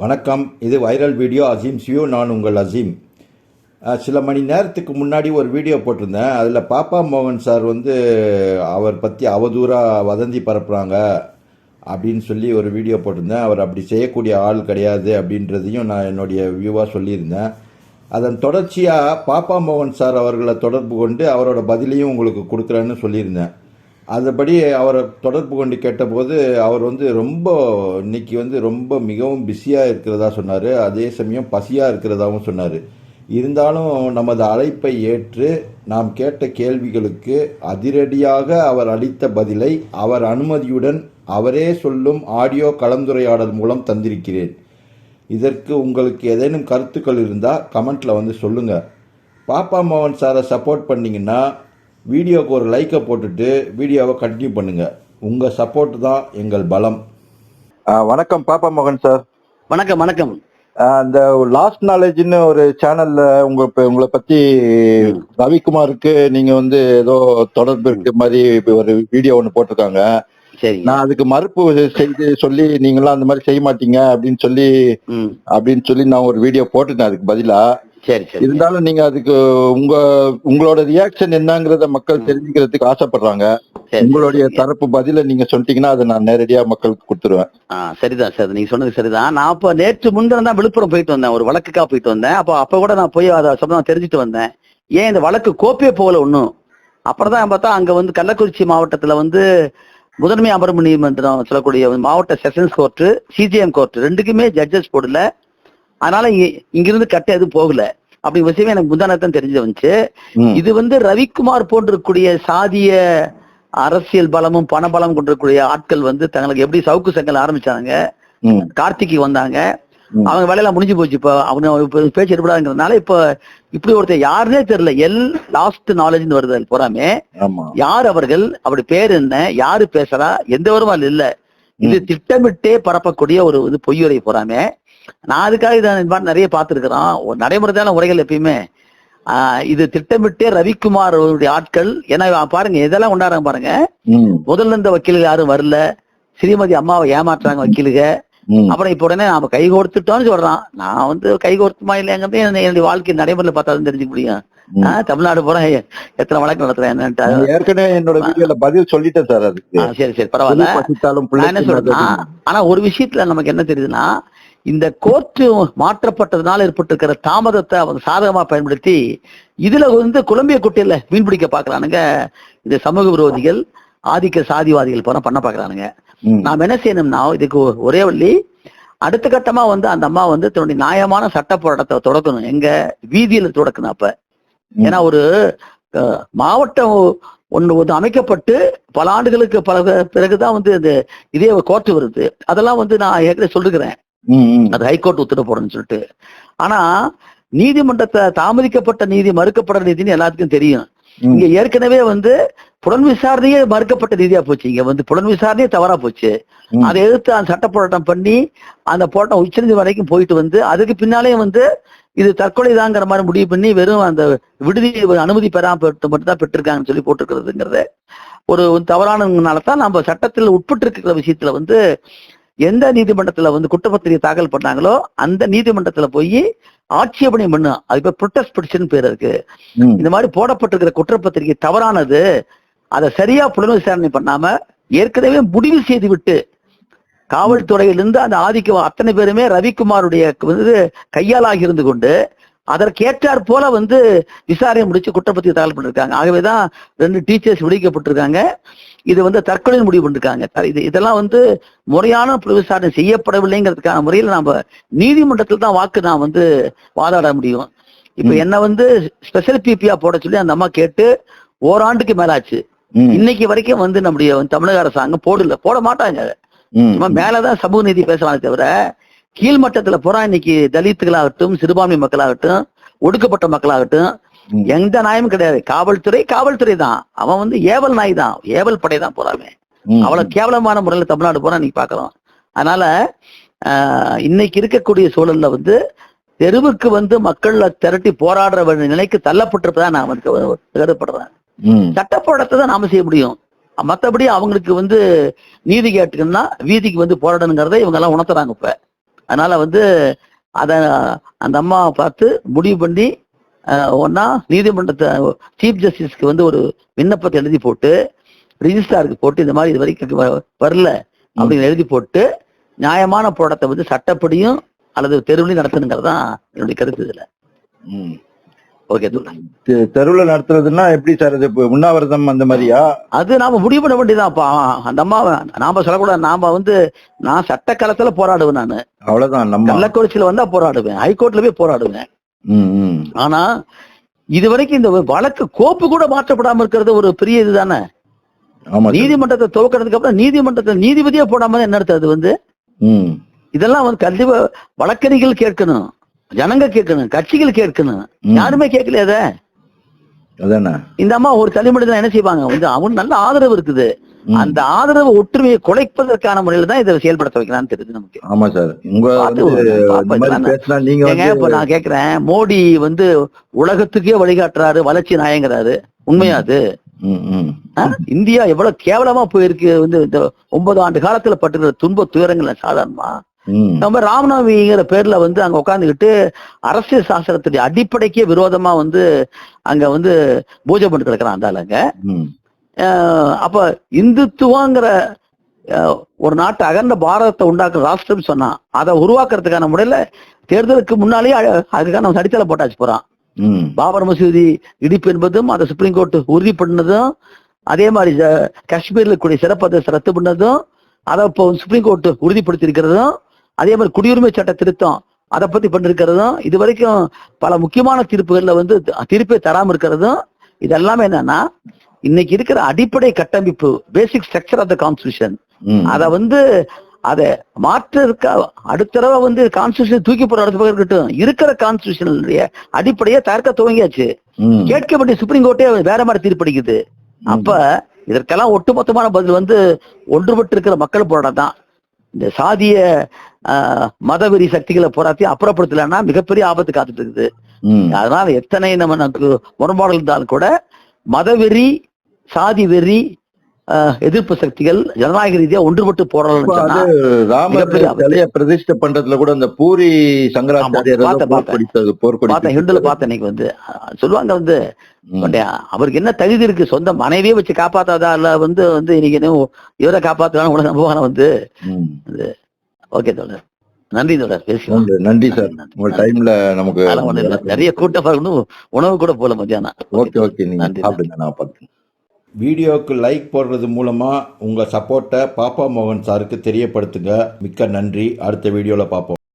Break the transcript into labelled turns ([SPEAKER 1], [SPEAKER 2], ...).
[SPEAKER 1] வணக்கம். இது viral video Azeem. See you நான் உங்கள் அசீம். சில மணி நேரத்துக்கு முன்னாடி ஒரு வீடியோ போட்டிருந்தேன். அதில் பாப்பா மோகன் சார் வந்து அவர் பற்றி அவதூறாக வதந்தி பரப்புகிறாங்க அப்படின்னு சொல்லி ஒரு வீடியோ போட்டிருந்தேன். அவர் அப்படி செய்யக்கூடிய ஆள் கிடையாது அப்படின்றதையும் நான் என்னுடைய வியூவாக சொல்லியிருந்தேன். அதன் தொடர்ச்சியாக பாப்பா மோகன் சார் அவர்களை தொடர்பு கொண்டு அவரோட பதிலையும் உங்களுக்கு கொடுக்குறேன்னு சொல்லியிருந்தேன். அதுபடி அவரை தொடர்பு கொண்டு கேட்டபோது அவர் வந்து ரொம்ப இன்னைக்கு வந்து ரொம்ப மிகவும் பிஸியாக இருக்கிறதா சொன்னார். அதே சமயம் பசியாக இருக்கிறதாகவும் சொன்னார். இருந்தாலும் நமது அழைப்பை ஏற்று நாம் கேட்ட கேள்விகளுக்கு அதிரடியாக அவர் அளித்த பதிலை அவர் அனுமதியுடன் அவரே சொல்லும் ஆடியோ கலந்துரையாடல் மூலம் தந்திருக்கிறேன். இதற்கு உங்களுக்கு ஏதேனும் கருத்துக்கள் இருந்தால் கமெண்ட்டில் வந்து சொல்லுங்கள் பாப்பா மோகன் சாரை சப்போர்ட் பண்ணிங்கன்னா வீடியோக்கு ஒரு லைக்கை போட்டுட்டு வீடியோவை கண்டினியூ பண்ணுங்கள் உங்கள் சப்போர்ட் தான் எங்கள் பலம். வணக்கம் பாப்பா மோகன் சார்
[SPEAKER 2] வணக்கம் வணக்கம்.
[SPEAKER 1] அந்த லாஸ்ட் நாலேஜ்னு ஒரு சேனல்ல உங்க உங்களை பத்தி ரவிக்குமாருக்கு நீங்க வந்து ஏதோ தொடர்பு இருக்க மாதிரி ஒரு வீடியோ ஒன்னு போட்டிருக்காங்க.
[SPEAKER 2] சரி
[SPEAKER 1] நான் அதுக்கு மறுப்பு செய்து சொல்லி நீங்களாம் அந்த மாதிரி செய்ய மாட்டீங்க அப்படின்னு சொல்லி
[SPEAKER 2] ம்.
[SPEAKER 1] அப்படின்னு சொல்லி நான் ஒரு வீடியோ போட்டுட்டேன் அதுக்கு பதிலா.
[SPEAKER 2] சரி சரி.
[SPEAKER 1] இருந்தாலும் நீங்க அதுக்கு உங்க உங்களோட ரியாக்ஷன் என்னங்கறத மக்கள் தெரிஞ்சுக்கிறதுக்கு ஆசைப்படுறாங்க. உங்களுடைய தரப்பு பதில நீங்க சொல்லிட்டீங்கன்னா அதை நான் நேரடியா மக்களுக்கு கொடுத்துருவேன்.
[SPEAKER 2] சரிதான் சார். நீங்க சொன்னது சரிதான். நான் அப்ப நேற்று முன்தினம் தான் விழுப்புரம் போயிட்டு வந்தேன். ஒரு வழக்குக்காக போயிட்டு வந்தேன். அப்போ அப்ப கூட நான் போய் அதை சம்பந்தம் தெரிஞ்சுட்டு வந்தேன். ஏன் இந்த வழக்கு கோப்பே போகல ஒன்றும் அப்புறம் தான் பார்த்தா அங்க வந்து கள்ளக்குறிச்சி மாவட்டத்துல வந்து முதன்மை அமர்வு நீதிமன்றம் சொல்லக்கூடிய மாவட்ட செஷன்ஸ் கோர்ட்டு சிஜிஎம் கோர்ட் ரெண்டுக்குமே ஜட்ஜஸ் போடல. அதனால இங்கிருந்து கட்ட எதுவும் போகல. அப்படி விஷயமே எனக்கு முந்தானத்தான் தெரிஞ்சு வந்துச்சு. இது வந்து ரவிக்குமார் போன்றிருக்கக்கூடிய சாதிய அரசியல் பலமும் பண பலம் கொண்டிருக்கக்கூடிய ஆட்கள் வந்து தங்களுக்கு எப்படி சவுக்கு சங்கல் ஆரம்பிச்சாங்க
[SPEAKER 1] ம்,
[SPEAKER 2] கார்த்திகை வந்தாங்க. அவங்க வேலையெல்லாம் முடிஞ்சு போச்சு. இப்போ அவங்க இப்ப பேச்சு எடுப்படாங்கிறதுனால இப்போ இப்படி ஒருத்தர் யாருன்னே தெரியல. எல் லாஸ்ட் நாலேஜ்னு வருது அது
[SPEAKER 1] ஆமா.
[SPEAKER 2] யார் அவர்கள்? அவருடைய பேர் என்ன? யாரு பேசுறா? எந்த வருமா இல்ல. இது திட்டமிட்டே பரப்பக்கூடிய ஒரு இது பொய்யுரை போறாமே. நான் அதுக்காக இதை நிறைய பார்த்துருக்கிறோம் ஒரு நடைமுறைதான உரைகள் எப்பயுமே இது திட்டமிட்டே ரவிக்குமார் அவருடைய ஆட்கள் ஏன்னா பாருங்க இதெல்லாம் கொண்டாடுறாங்க பாருங்க. முதல்ல இருந்த வக்கீல்கள் யாரும் வரல. ஸ்ரீமதி அம்மாவை ஏமாற்றுறாங்க வக்கீலுக. அப்புறம் இப்ப உடனே நாம கை கோர்த்துட்டோம்னு சொல்றான். நான் வந்து கை கோர்த்துமா இல்லையாங்கிறது என்ன- என்னுடைய வாழ்க்கை நடைமுறையில் பார்த்தா தெரிஞ்சுக்க முடியும். தமிழ்நாடு பூரா எத்தனை வழக்கு நடத்துறேன் என்னன்ட்டு.
[SPEAKER 1] ஏற்கனவே என்னோட வீடியோல பதில் சொல்லிட்டேன் சார் அதுக்கு.
[SPEAKER 2] ஆ, சரி சரி பரவாயில்ல. என்ன
[SPEAKER 1] மதம்.
[SPEAKER 2] ஆனா ஒரு விஷயத்துல நமக்கு என்ன தெரியுதுன்னா இந்த கோர்ட்டு மாற்றப்பட்டதுனால ஏற்பட்டிருக்கிற தாமதத்தை அவங்க சாதகமா பயன்படுத்தி இதுல வந்து குழம்பிய குட்டையில மீன் பிடிக்க பாக்குறானுங்க. இந்த சமூக விரோதிகள் ஆதிக்க சாதிவாதிகள் போற பண்ண பாக்குறானுங்க.
[SPEAKER 1] ம்,
[SPEAKER 2] நாம் என்ன செய்யணும்னா இதுக்கு ஒரே வழி அடுத்த கட்டமா வந்து அந்த அம்மா வந்து தன்னுடைய நியாயமான சட்ட போராட்டத்தை தொடக்கணும். எங்க வீதியில தொடக்கணும் அப்ப. ஏன்னா ஒரு மாவட்டம் ஒண்ணு வந்து அமைக்கப்பட்டு பல ஆண்டுகளுக்கு பல பிறகுதான் வந்து இந்த இதே கோர்ட் வருது. அதெல்லாம் வந்து நான் ஏற்கனவே
[SPEAKER 1] ம்.
[SPEAKER 2] அது ஹைகோர்ட் உத்தரவு போடணும்னு சொல்லிட்டு. ஆனா நீதிமன்றத்தை தாமதிக்கப்பட்ட நீதி மறுக்கப்பட்ட நீதின்னு எல்லாத்துக்கும் தெரியும். இங்க ஏற்கனவே வந்து புலன் விசாரணையே மறுக்கப்பட்ட நீதியா போச்சு. இங்க வந்து புலன் விசாரணையே தவறா போச்சு. அதை எதிர்த்து அந்த சட்ட போராட்டம் பண்ணி அந்த போராட்டம் உச்சநீதி வரைக்கும் போயிட்டு வந்து அதுக்கு பின்னாலே வந்து இது தற்கொலைதாங்கிற மாதிரி முடிவு பண்ணி வெறும் அந்த விடுதி அனுமதி பெறாம பெற்று மட்டும் தான் பெற்றிருக்காங்கன்னு சொல்லி போட்டிருக்கிறதுங்கிறது ஒரு தவறானதுனால தான் நம்ம சட்டத்தில் உட்பட்டு இருக்கிற விஷயத்துல வந்து எந்த நீதிமன்றத்துல வந்து குற்றப்பத்திரிகை தாக்கல் பண்ணாங்களோ அந்த நீதிமன்றத்துல போய் ஆட்சேபனை பண்ணும் அது பேர் ப்ரொட்டஸ்ட் பிடிஷன் பேர் இருக்கு. இந்த மாதிரி போடப்பட்டிருக்கிற குற்றப்பத்திரிகை தவறானது அதை சரியா புலன் விசாரணை பண்ணாம ஏற்கனவே முடிவு செய்து விட்டு காவல்துறையிலிருந்து அந்த ஆதிக்க அத்தனை பேருமே ரவிக்குமாருடைய வந்து கையாளாகி இருந்து கொண்டு அதற்கேற்றாற் போல வந்து விசாரணை முடிச்சு குற்றப்பத்திரிகை தாக்கல் பண்ணிருக்காங்க. ஆகவேதான் ரெண்டு டீச்சர்ஸ் விடுவிக்கப்பட்டிருக்காங்க. இது வந்து தற்கொலை முடிவு பண்ணிருக்காங்க. இது இதெல்லாம் வந்து முறையான விசாரணை செய்யப்படவில்லைங்கிறதுக்கான முறையில் நாம நீதிமன்றத்தில் தான் வாக்கு நான் வந்து வாதாட முடியும். இப்ப. என்ன வந்து ஸ்பெஷல் பிபியா போட சொல்லி அந்த அம்மா கேட்டு ஓராண்டுக்கு மேலாச்சு. இன்னைக்கு வரைக்கும் வந்து நம்முடைய தமிழக அரசாங்கம் போடல. போட மாட்டாங்க. மேலதான் சமூக நீதி பேசுறாங்க தவிர கீழ்மட்டத்துல போறா இன்னைக்கு தலித்துகளாகட்டும் சிறுபான்மை மக்களாகட்டும் ஒடுக்கப்பட்ட மக்களாகட்டும். எந்த நியாயமும் கிடையாது. காவல்துறை காவல்துறை தான். அவன் வந்து ஏவல் நாய் தான். ஏவல் படை தான் போறாமே. அவ்வளவு கேவலமான முறையில தமிழ்நாடு போறா நீங்க பார்க்கலாம். அதனால இன்னைக்கு இருக்கக்கூடிய சூழல்ல வந்து தெருவுக்கு வந்து மக்கள்ல திரட்டி போராடுற நிலைக்கு தள்ளப்பட்டிருப்பதா நான் வந்து கருதப்படுறேன்.
[SPEAKER 1] ம்.
[SPEAKER 2] சட்ட போராட்டத்தை தான் நாம செய்ய முடியும். மத்தபடி அவங்களுக்கு வந்து நீதி கேட்டுக்கணும்னா வீதிக்கு வந்து போராடணுங்கிறத இவங்க எல்லாம் உணர்த்துறாங்க இப்ப. அதனால வந்து அத அந்த அம்மா பார்த்து முடிவு பண்ணி ஒண்ணா நீதிமன்றத்தை சீஃப் ஜஸ்டிஸ்க்கு வந்து ஒரு விண்ணப்பத்தை எழுதி போட்டு ரிஜிஸ்டாருக்கு போட்டு இந்த மாதிரி இது வரைக்கும் வரல அப்படின்னு எழுதி போட்டு நியாயமான போராட்டத்தை வந்து சட்டப்படியும் அல்லது தெருவிலையும் நடத்தணுங்கிறது தான் என்னுடைய கருத்து இதுல. ஓகே
[SPEAKER 1] தெருவுல நடத்துறதுன்னா எப்படி சார் இது? உண்ணாவிரதம் அந்த மாதிரியா?
[SPEAKER 2] அது நாம முடிவு பண்ண வேண்டியதான்ப்பா அந்த அம்மா நாம சொல்லக்கூடாது. நாம வந்து நான் சட்ட காலத்துல போராடுவேன் நான்.
[SPEAKER 1] அவ்வளவுதான் நம்ம.
[SPEAKER 2] கள்ளக்குறிச்சியில வந்தா போராடுவேன். ஹைகோர்ட்ல போய் போராடுவேன். ஆனா இது வரைக்கும் இந்த வழக்கு கோப்பு கூட மாற்றப்படாம இருக்கிறது ஒரு பெரிய இதுதானே. நீதிமன்றத்தை துவக்கிறதுக்கு அப்புறம் நீதிமன்றத்தை நீதிபதியே போடாம என்ன அர்த்தம் அது வந்து. இதெல்லாம் வந்து கண்டிப்பா வழக்கறிஞர்கள் கேட்கணும் ஜனங்க கேட்கணும் கட்சிகள் கேட்கணும். யாருமே கேட்கல அத
[SPEAKER 1] அதானே
[SPEAKER 2] இந்த அம்மா ஒரு தலைமுறை என்ன செய்வாங்க வந்து அவன் நல்ல ஆதரவு இருக்குது. அந்த ஆதரவு ஒற்றுமையை குலைப்பதற்கான முறையில தான் இதை செயல்படுத்த வைக்கலாம்னு தெரியுது நமக்கு.
[SPEAKER 1] ஆமா சார். உங்க நீங்க
[SPEAKER 2] இப்ப நான் கேக்குறேன். மோடி வந்து உலகத்துக்கே வழிகாட்டுறாரு வளர்ச்சி நாயங்கிறாரு. உண்மையா அது? இந்தியா எவ்வளவு கேவலமா போயிருக்கு வந்து இந்த ஒன்பது ஆண்டு காலத்துல பட்டுக்கிற துன்ப துயரங்கள் சாதாரணமா. நம்ம ராமநவமிங்கிற பேர்ல வந்து அங்க உட்காந்துக்கிட்டு அரசியல் சாஸ்திரத்துடைய அடிப்படைக்கே விரோதமா வந்து அங்க வந்து பூஜை பண்ணிட்டு கிடக்குறான் அந்த ஆளுங்க. அஹ் அப்ப இந்துத்துவங்கிற ஒரு நாட்டு அகண்ட பாரதத்தை உண்டாக்குற ராஷ்டிரம் சொன்னா அதை உருவாக்குறதுக்கான முறையில தேர்தலுக்கு முன்னாலேயே அதுக்கான அடித்தளை போட்டாச்சு போறான். பாபர் மசூதி இடிப்பு என்பதும் அதை சுப்ரீம் கோர்ட் உறுதி பண்ணதும் அதே மாதிரி காஷ்மீர்ல கூடிய சிறப்பதை ரத்து பண்ணதும் அதை இப்போ சுப்ரீம் கோர்ட் உறுதிப்படுத்தி இருக்கிறதும் அதே மாதிரி குடியுரிமை சட்ட திருத்தம் அதை பத்தி பண்ணிருக்கிறதும் இது வரைக்கும் பல முக்கியமான தீர்ப்புகள்ல வந்து தீர்ப்பே தராம இருக்கிறதும் இதெல்லாமே என்னன்னா இன்னைக்கு இருக்கிற அடிப்படை கட்டமைப்பு basic structure of the constitution. அத வந்து அத மாற்றுறதுக்கு அடுத்த தடவை வந்து கான்ஸ்டியூஷன் தூக்கி போற அடுத்த பக்கம் இருக்கட்டும். இருக்கிற கான்ஸ்டியூஷனுடைய அடிப்படையை தற்க துவங்கியாச்சு. கேட்க வேண்டிய சுப்ரீம் கோர்ட்டே வேற மாதிரி தீர்ப்பளிக்குது அப்ப இதற்கெல்லாம் ஒட்டுமொத்தமான பதில் வந்து ஒன்றுபட்டு இருக்கிற மக்கள் போராட்டம் தான் இந்த சாதிய மதவெறி சக்திகளை போராட்டி அப்புறப்படுத்தலைன்னா மிகப்பெரிய ஆபத்து காத்துட்டு இருக்குது. அதனால எத்தனை நம்ம நமக்கு முரண்பாடு இருந்தாலும் கூட மதவெறி சாதி வெறி எதிர்ப்பு சக்திகள் ஜனநாயக ரீதியா ஒன்றுபட்டு ஆபத்து.
[SPEAKER 1] சிலைய பிரதிஷ்டை பண்றதுல கூட அந்த பூரி சங்கராச்சாரியர்
[SPEAKER 2] பார்த்தேன், இன்னைக்கு வந்து. சொல்லுவாங்க வந்து அவருக்கு என்ன தகுதி இருக்கு? சொந்த மனைவியே வச்சு காப்பாத்தாதா? இல்ல வந்து வந்து இன்னைக்கு என்ன இவரை காப்பாத்தலாம் உலக நம்புவாங்க வந்து. ஓகே தோழர். நன்றி தோழர் பேசுவோம்
[SPEAKER 1] நன்றி, சார். உங்க டைம்ல நமக்கு
[SPEAKER 2] நிறைய கூட்டம் உணவு கூட போல மத்தியானம்.
[SPEAKER 1] Okay okay.
[SPEAKER 2] நன்றி,
[SPEAKER 1] நான் பார்த்து
[SPEAKER 3] வீடியோவுக்கு லைக் போடுறது மூலமாக உங்கள் சப்போர்ட்டை பாப்பா மோகன் சாருக்கு தெரியப்படுத்துங்க. மிக்க நன்றி. அடுத்த வீடியோவில் பார்ப்போம்